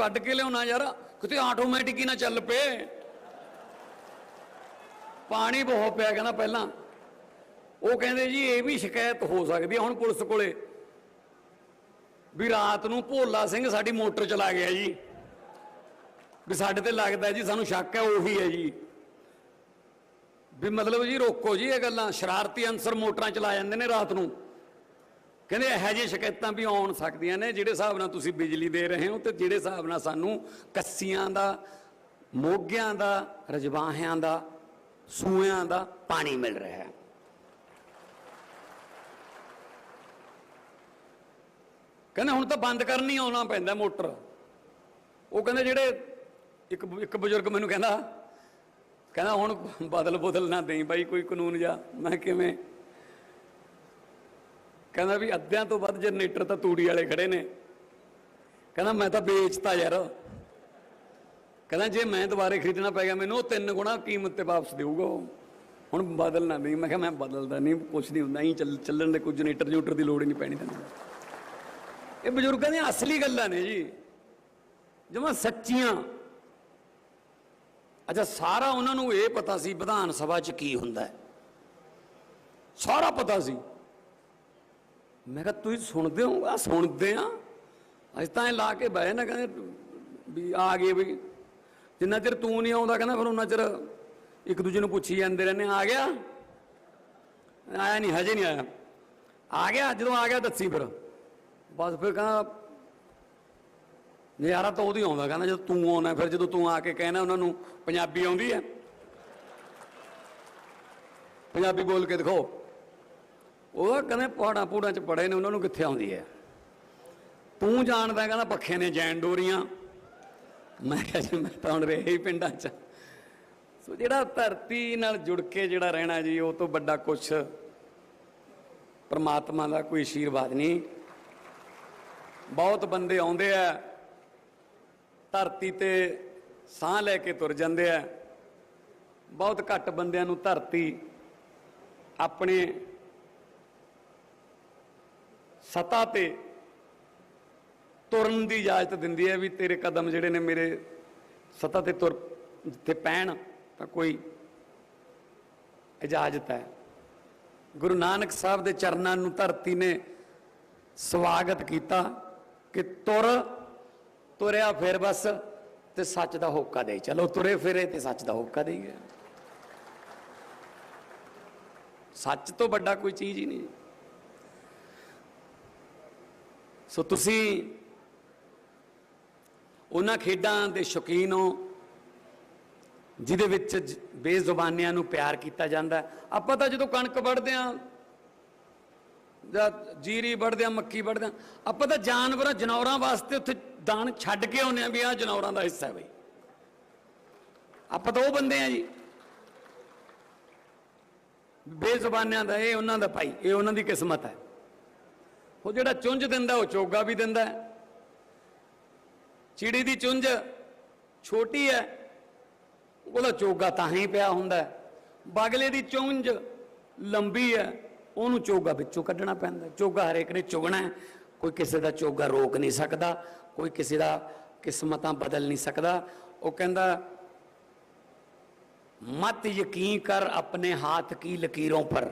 ਕੱਢ ਕੇ ਲਿਆਉਣਾ ਯਾਰ, ਕਿਤੇ ਆਟੋਮੈਟਿਕ ਹੀ ਨਾ ਚੱਲ ਪਏ। ਪਾਣੀ ਬਹੁਤ ਪਿਆ ਕਹਿੰਦਾ ਪਹਿਲਾਂ। ਉਹ ਕਹਿੰਦੇ ਜੀ, ਇਹ ਵੀ ਸ਼ਿਕਾਇਤ ਹੋ ਸਕਦੀ ਹੈ ਹੁਣ ਪੁਲਿਸ ਕੋਲੇ। ਵੀ ਰਾਤ ਨੂੰ ਭੋਲਾ ਸਿੰਘ ਸਾਡੀ ਮੋਟਰ ਚਲਾ ਗਿਆ ਜੀ। ਵੀ ਸਾਡੇ ਤੇ ਲੱਗਦਾ ਜੀ, ਸਾਨੂੰ ਸ਼ੱਕ ਹੈ, ਉਹੀ ਹੈ ਜੀ। ਵੀ ਮਤਲਬ ਜੀ, ਰੋਕੋ ਜੀ ਇਹ ਗੱਲਾਂ। ਸ਼ਰਾਰਤੀ ਅਨਸਰ ਮੋਟਰਾਂ ਚਲਾ ਜਾਂਦੇ ਨੇ ਰਾਤ ਨੂੰ। ਕਹਿੰਦੇ ਇਹੋ ਜਿਹੀ ਸ਼ਿਕਾਇਤਾਂ ਵੀ ਆਉਣ ਸਕਦੀਆਂ ਨੇ, ਜਿਹੜੇ ਹਿਸਾਬ ਨਾਲ ਤੁਸੀਂ ਬਿਜਲੀ ਦੇ ਰਹੇ ਹੋ ਤੇ ਜਿਹੜੇ ਹਿਸਾਬ ਨਾਲ ਸਾਨੂੰ ਕੱਸੀਆਂ ਦਾ, ਮੋਗਿਆਂ ਦਾ, ਰਜਵਾਹਿਆਂ ਦਾ ਸੂਇਆਂ ਦਾ ਪਾਣੀ ਮਿਲ ਰਿਹਾ ਹੈ। ਕਹਿੰਦੇ ਹੁਣ ਤਾਂ ਬੰਦ ਕਰਨੀ ਆਉਣਾ ਪੈਂਦਾ ਮੋਟਰ। ਉਹ ਕਹਿੰਦੇ ਜਿਹੜੇ ਇੱਕ ਇੱਕ ਬਜ਼ੁਰਗ ਮੈਨੂੰ ਕਹਿੰਦਾ ਕਹਿੰਦਾ ਹੁਣ ਬਦਲ ਬਦਲ ਨਾ ਦੇਈ ਬਾਈ, ਕੋਈ ਕਾਨੂੰਨ ਜਾ ਮੈਂ ਕਿਵੇਂ ਕਹਿੰਦਾ ਵੀ ਅੱਧਿਆਂ ਤੋਂ ਵੱਧ ਜਨਰੇਟਰ ਤਾਂ ਤੂੜੀ ਵਾਲੇ ਖੜੇ ਨੇ। ਕਹਿੰਦਾ ਮੈਂ ਤਾਂ ਵੇਚਤਾ ਯਾਰ। ਕਹਿੰਦਾ ਜੇ ਮੈਂ ਦੁਬਾਰੇ ਖਰੀਦਣਾ ਪੈ ਗਿਆ ਮੈਨੂੰ, ਉਹ ਤਿੰਨ ਗੁਣਾ ਕੀਮਤ ਤੇ ਵਾਪਸ ਦੇਊਗਾ ਹੁਣ ਬਦਲਣਾ ਨਹੀਂ। ਮੈਂ ਕਿਹਾ ਮੈਂ ਬਦਲਦਾ ਨਹੀਂ, ਕੁਛ ਨਹੀਂ ਹੁੰਦਾ। ਹੀ ਚੱਲਣ ਦੇ ਕੋਈ ਜਨਰੇਟਰ ਜੂਟਰ ਦੀ ਲੋੜ ਹੀ ਨਹੀਂ ਪੈਣੀ ਤੈਨੂੰ। ਇਹ ਬਜ਼ੁਰਗਾਂ ਦੀਆਂ ਅਸਲੀ ਗੱਲਾਂ ਨੇ ਜੀ। ਜਮਾਂ ਸੱਚੀਆਂ। ਅੱਛਾ, ਸਾਰਾ ਉਹਨਾਂ ਨੂੰ ਇਹ ਪਤਾ ਸੀ, ਵਿਧਾਨ ਸਭਾ 'ਚ ਕੀ ਹੁੰਦਾ ਹੈ। ਸਾਰਾ ਪਤਾ ਸੀ। ਮੈਂ ਕਿਹਾ, ਤੁਸੀਂ ਸੁਣਦੇ ਹੋ? ਆ ਸੁਣਦੇ ਆ ਅੱਜ ਤਾਂ ਇਹ ਲਾ ਕੇ ਬਹਿ ਨਾ ਕਹਿੰਦੇ ਵੀ ਆ ਗਏ ਵੀ। ਜਿੰਨਾ ਚਿਰ ਤੂੰ ਨਹੀਂ ਆਉਂਦਾ, ਕਹਿੰਦਾ, ਫਿਰ ਉਹਨਾਂ ਚਿਰ ਇੱਕ ਦੂਜੇ ਨੂੰ ਪੁੱਛੀ ਜਾਂਦੇ ਰਹਿੰਦੇ ਆ ਗਿਆ? ਆਇਆ ਨਹੀਂ, ਹਜੇ ਨਹੀਂ ਆਇਆ। ਆ ਗਿਆ? ਜਦੋਂ ਆ ਗਿਆ, ਦੱਸੀ ਫਿਰ। ਬਸ ਫਿਰ ਕਹਿੰਦਾ, ਨਜ਼ਾਰਾ ਤਾਂ ਉਹਦੀ ਆਉਂਦਾ। ਕਹਿੰਦਾ, ਜਦੋਂ ਤੂੰ ਆਉਣਾ, ਫਿਰ ਜਦੋਂ ਤੂੰ ਆ ਕੇ ਕਹਿਣਾ, ਉਹਨਾਂ ਨੂੰ ਪੰਜਾਬੀ ਆਉਂਦੀ ਹੈ। ਪੰਜਾਬੀ ਬੋਲ ਕੇ ਦਿਖਾਓ। ਉਹ ਕਹਿੰਦੇ ਪਹਾੜਾਂ ਪੂੜਾਂ ਚ ਪੜੇ ਨੇ, ਉਹਨਾਂ ਨੂੰ ਕਿੱਥੇ ਆਉਂਦੀ ਹੈ? ਤੂੰ ਜਾਣਦਾ ਕਹਿੰਦਾ ਪੱਖੇ ਨੇ ਜੈਨ ਡੋਰੀਆਂ। ਮੈਂ ਕਿਹਾ ਜੀ, ਮੈਂ ਤਾਂ ਹੁਣ ਰਿਹਾ ਹੀ ਪਿੰਡਾਂ ਚ। ਸੋ ਜਿਹੜਾ ਧਰਤੀ ਨਾਲ ਜੁੜ ਕੇ ਜਿਹੜਾ ਰਹਿਣਾ ਜੀ, ਉਹ ਤੋਂ ਵੱਡਾ ਕੁਛ ਪਰਮਾਤਮਾ ਦਾ ਕੋਈ ਆਸ਼ੀਰਵਾਦ ਨਹੀਂ। ਬਹੁਤ ਬੰਦੇ ਆਉਂਦੇ ਆ, ਧਰਤੀ ਤੇ ਸਾਹ ਲੈ ਕੇ ਤੁਰ ਜਾਂਦੇ ਆ। ਬਹੁਤ ਘੱਟ ਬੰਦਿਆਂ ਨੂੰ ਧਰਤੀ ਆਪਣੇ ਸਤਾ ਤੇ ਤੁਰਨ ਦੀ ਇਜਾਜ਼ਤ ਦਿੰਦੀ ਹੈ ਵੀ ਤੇਰੇ ਕਦਮ ਜਿਹੜੇ ਨੇ ਮੇਰੇ ਸਤਾ ਤੇ ਤੁਰ, ਜਿੱਥੇ ਪੈਣ, ਤਾਂ ਕੋਈ ਇਜਾਜ਼ਤ ਹੈ। ਗੁਰੂ ਨਾਨਕ ਸਾਹਿਬ ਦੇ ਚਰਨਾਂ ਨੂੰ ਧਰਤੀ ਨੇ ਸਵਾਗਤ ਕੀਤਾ ਕਿ ਤੁਰ, ਤੁਰਿਆ ਫਿਰ ਬਸ ਤੇ ਸੱਚ ਦਾ ਹੋਕਾ ਦੇ ਚਲੋ ਤੁਰੇ ਫਿਰੇ ਤੇ ਸੱਚ ਦਾ ਹੋਕਾ ਦੇ ਗਿਆ ਸੱਚ ਤੋਂ ਵੱਡਾ ਕੋਈ ਚੀਜ਼ ਹੀ ਨਹੀਂ। ਸੋ ਤੁਸੀਂ ਉਹਨਾਂ ਖੇਡਾਂ ਦੇ ਸ਼ੌਕੀਨ ਹੋ, ਜਿਹਦੇ ਵਿੱਚ ਜ- ਬੇਜ਼ੁਬਾਨਿਆਂ ਨੂੰ ਪਿਆਰ ਕੀਤਾ ਜਾਂਦਾ। ਆਪਾਂ ਤਾਂ ਜਦੋਂ ਕਣਕ ਵੱਢਦੇ ਆ, ਜਾਂ ਜੀਰੀ ਵੱਢਦੇ ਆ, ਮੱਕੀ ਵੜਦੇ ਆ, ਆਪਾਂ ਤਾਂ ਜਾਨਵਰਾਂ, ਜਨੌਰਾਂ ਵਾਸਤੇ ਉੱਥੇ ਦਾਨ ਛੱਡ ਕੇ ਆਉਂਦੇ ਆ ਵੀ ਆ ਜਨੌਰਾਂ ਦਾ ਹਿੱਸਾ ਬਈ। ਆਪਾਂ ਤਾਂ ਉਹ ਬੰਦੇ ਆ ਜੀ। ਬੇਜ਼ੁਬਾਨਿਆਂ ਦਾ ਇਹ ਉਹਨਾਂ ਦਾ ਭਾਈ, ਇਹ ਉਹਨਾਂ ਦੀ ਕਿਸਮਤ ਹੈ। ਉਹ ਜਿਹੜਾ ਚੁੰਝ ਦਿੰਦਾ, ਉਹ ਚੋਗਾ ਵੀ ਦਿੰਦਾ ਹੈ। ਚਿੜੀ ਦੀ ਚੁੰਝ ਛੋਟੀ ਹੈ, ਉਹਦਾ ਚੋਗਾ ਤਾਂ ਹੀ ਪਿਆ ਹੁੰਦਾ ਬਗਲੇ ਦੀ ਚੁੰਝ ਲੰਬੀ ਹੈ, ਉਹਨੂੰ ਚੋਗਾ ਵਿੱਚੋਂ ਕੱਢਣਾ ਪੈਂਦਾ ਚੋਗਾ ਹਰੇਕ ਨੇ ਚੁਗਣਾ ਕੋਈ ਕਿਸੇ ਦਾ ਚੋਗਾ ਰੋਕ ਨਹੀਂ ਸਕਦਾ, ਕੋਈ ਕਿਸੇ ਦਾ ਕਿਸਮਤਾਂ ਬਦਲ ਨਹੀਂ ਸਕਦਾ। ਉਹ ਕਹਿੰਦਾ, ਮਤ ਯਕੀਨ ਕਰ, ਆਪਣੇ ਹੱਥ ਕੀ ਲਕੀਰੋਂ ਪਰ।